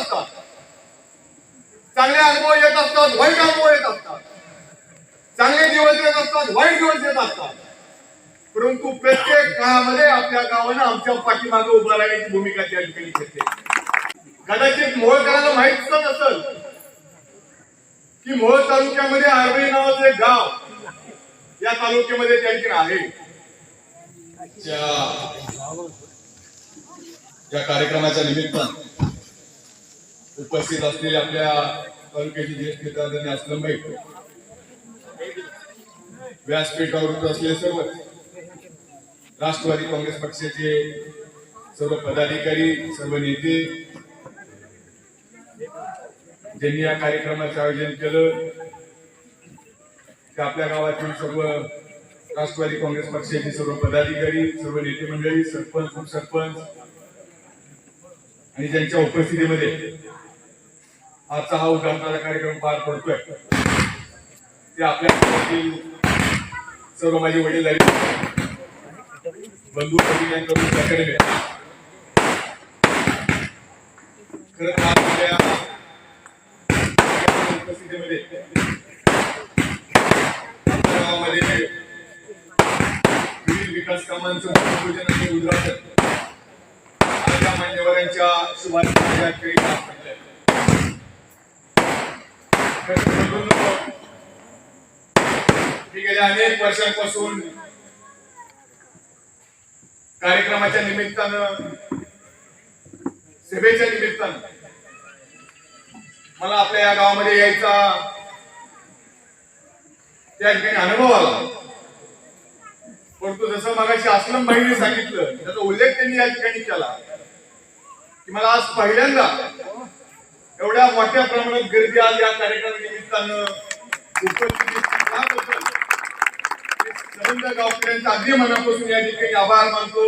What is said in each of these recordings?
असतात. चांगले अनुभव येत असतात वाईट अनुभव येत असतात. चांगले दिवस येत असतात वाईट दिवस येत असतात. परंतु प्रत्येक काळामध्ये आपल्या गावानं आमच्या पाठीमागे उभं राहण्याची भूमिका त्या ठिकाणी घेतली. कदाचित मोहोळकरांना माहीत सुद्धा नसल की मोहोळ तालुक्यामध्ये आरबी नावाचं एक गाव या तालुक्यामध्ये त्या ठिकाणी आहे. या कार्यक्रमाच्या निमित्तानं उपस्थित असलेले आपल्या तालुक्याचे ज्येष्ठ नेते आदरणीय असलमभाई व्यासपीठावर असलेले सर्व राष्ट्रवादी काँग्रेस पक्षाचे सर्व पदाधिकारी सर्व नेते ज्यांनी या कार्यक्रमाचे आयोजन केलं ते आपल्या गावातील सर्व राष्ट्रवादी काँग्रेस पक्षाचे सर्व पदाधिकारी सर्व नेते मंडळी सरपंच उपसरपंच आणि ज्यांच्या उपस्थितीमध्ये आजचा हा उद्घाटनाचा कार्यक्रम पार पडतोय. ते आपल्या सर्व माझे वडील बंधू भगिनी यांकडून सहकार्य खरं तर आपल्या उपस्थितीमध्ये गावामध्ये विविध विकास कामांचं भूमिपूजन आणि उद्घाटन. आज या मान्यवरांच्या शुभारंभाच्या या खेळी पार पडलंय. खरं तर बंधूंनो, मी गेल्या अनेक वर्षांपासून कार्यक्रमाच्या निमित्तानं सभेच्या निमित्तानं मला आपल्या या गावामध्ये यायचा त्या ठिकाणी अनुभव आला. परंतु जसं मगाशी आसलम भाईने सांगितलं त्याचा उल्लेख त्यांनी या ठिकाणी केला की मला आज पहिल्यांदा एवढ्या मोठ्या प्रमाणात गर्दी आज या कार्यक्रम निमित्तानं उपस्थित मी अगदी मनापासून या ठिकाणी आभार मानतो.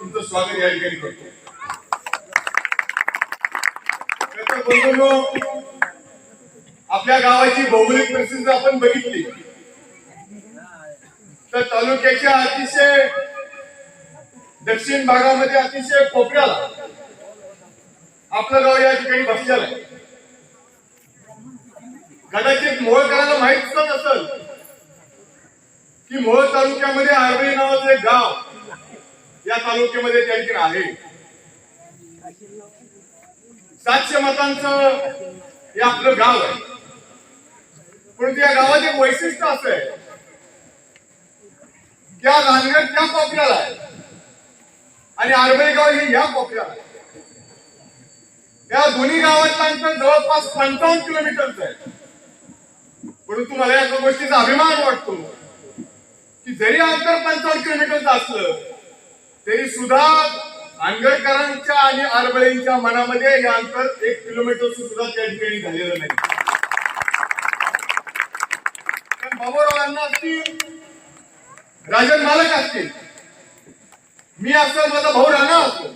तुमचं स्वागत या ठिकाणी करतो. आपल्या गावाची भौगोलिक परिस्थिती आपण बघितली. तर तालुक्याच्या अतिशय दक्षिण भागामध्ये अतिशय कोपऱ्याला आपलं गाव या ठिकाणी बसलेलं आहे. कदाचित मोहोळकरांना माहीत सुद्धा असेल की मोहोळ तालुक्यामध्ये आरबी नावाचं एक गाव या तालुक्यामध्ये त्या ठिकाणी आहे. सातशे मतांचं हे आपलं गाव आहे. परंतु या गावात एक वैशिष्ट्य असं आहे. त्या रानगड त्या कोपऱ्याला आहे. आणि आरबेगाव हे या कोपऱ्याला आहे. या दोन्ही गावातलं अंतर जवळपास पंचावन्न किलोमीटरचं आहे. परंतु मला या गोष्टीचा अभिमान वाटतो. की जरी अंतर पंचावन्न किलोमीटरचं असलं तरी सुद्धा आंगरकरांच्या आणि आरबळेंच्या मनामध्ये हे अंतर एक किलोमीटर सुद्धा त्या ठिकाणी झालेलं नाही. बाबूरावांना असतील राजन मालक असतील मी असं माझा भाऊ राणा असतो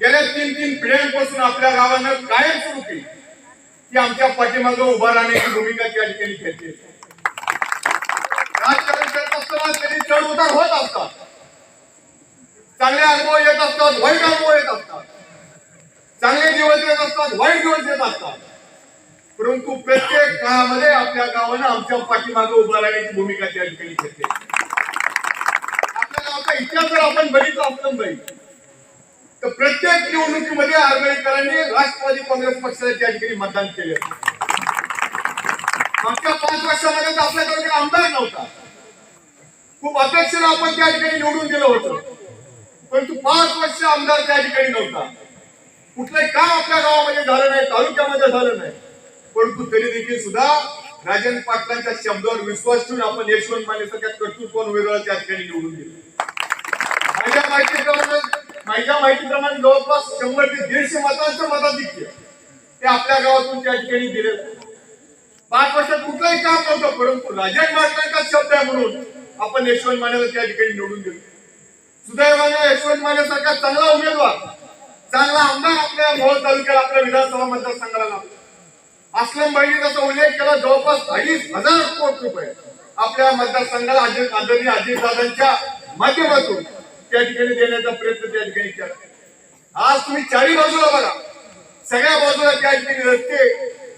गेल्या तीन तीन पिढ्यांपासून आपल्या गावानं कायम सुरू केली. की आमच्या पाठीमागे उभा राहण्याची भूमिका त्या ठिकाणी खेळते. राजकारण करत असताना कधी चढ उतार होत असतात. चांगले अनुभव येत असतात वाईट अनुभव येत असतात. चांगले दिवस येत असतात वाईट दिवस येत असतात. परंतु प्रत्येक काळामध्ये आपल्या गावानं आमच्या पाठीमागे उभा राहण्याची भूमिका त्या ठिकाणी घेतली आपल्या गावचा इतिहास जर आपण बघितला असलं बाई तर प्रत्येक निवडणुकीमध्ये आंबेडकरांनी राष्ट्रवादी काँग्रेस पक्षाला त्या ठिकाणी मतदान केले. मागच्या पाच वर्षामध्ये आपल्याकडे काही आमदार नव्हता. खूप अपेक्षेनं आपण त्या ठिकाणी निवडून दिलं होतं. परंतु पाच वर्ष आमदार त्या ठिकाणी नव्हता. कुठलंही काम आपल्या गावामध्ये झालं नाही तालुक्यामध्ये झालं नाही. परंतु तरी देखील सुद्धा राजेंद्र पाटलांच्या शब्दावर विश्वास ठेवून आपण यशवंत माने सारख्या कर्तृत्व उमेदवार त्या ठिकाणी निवडून दिले. माझ्या माहिती माझ्या माहितीप्रमाणे जवळपास शंभर ते दीडशे मतांचं मताधिक्य ते आपल्या गावातून त्या ठिकाणी दिले पाच वर्षात कुठलंही काम नव्हतं परंतु राजन पाटलांचा शब्द आहे म्हणून आपण यशवंत मानेला त्या ठिकाणी निवडून दिलं. सुदैवाने यशवंत माने सारखा चांगला उमेदवार चांगला आमदार आपल्या मोहोळ तालुक्याला आपल्या विधानसभा मतदारसंघाला लाभला अस्लम भाईने उल्लेख केला जवळपास अडीच हजार कोटी रुपये आपल्या मतदारसंघाला आदरणीय अजितदादांच्या माध्यमातून त्या ठिकाणी देण्याचा प्रयत्न त्या ठिकाणी केला. आज तुम्ही चारी बाजूला बघा. सगळ्या बाजूला त्या ठिकाणी रस्ते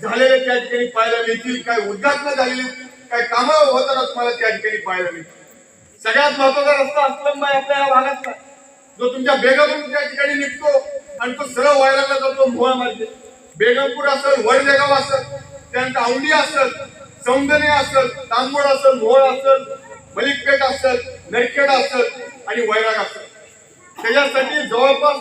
झालेले त्या ठिकाणी पाहायला मिळतील. काय उद्घाटन झालेली काय कामं होताना तुम्हाला त्या ठिकाणी पाहायला मिळतील. सगळ्यात महत्त्वाचा रस्ता असलम आहे आपल्या या भागातला. जो तुमच्या बेगमपूर त्या ठिकाणी निघतो आणि तो सरळ व्हायला जातो मोहा मार्गे बेगमपूर असेल वडदेगाव असेल त्यानंतर औंडी असेल सौंदर्य असेल तांबोळ असेल मोहळ असेल मलिकपेठ असेल नरखेड असेल आणि वैराग असेल त्याच्यासाठी जवळपास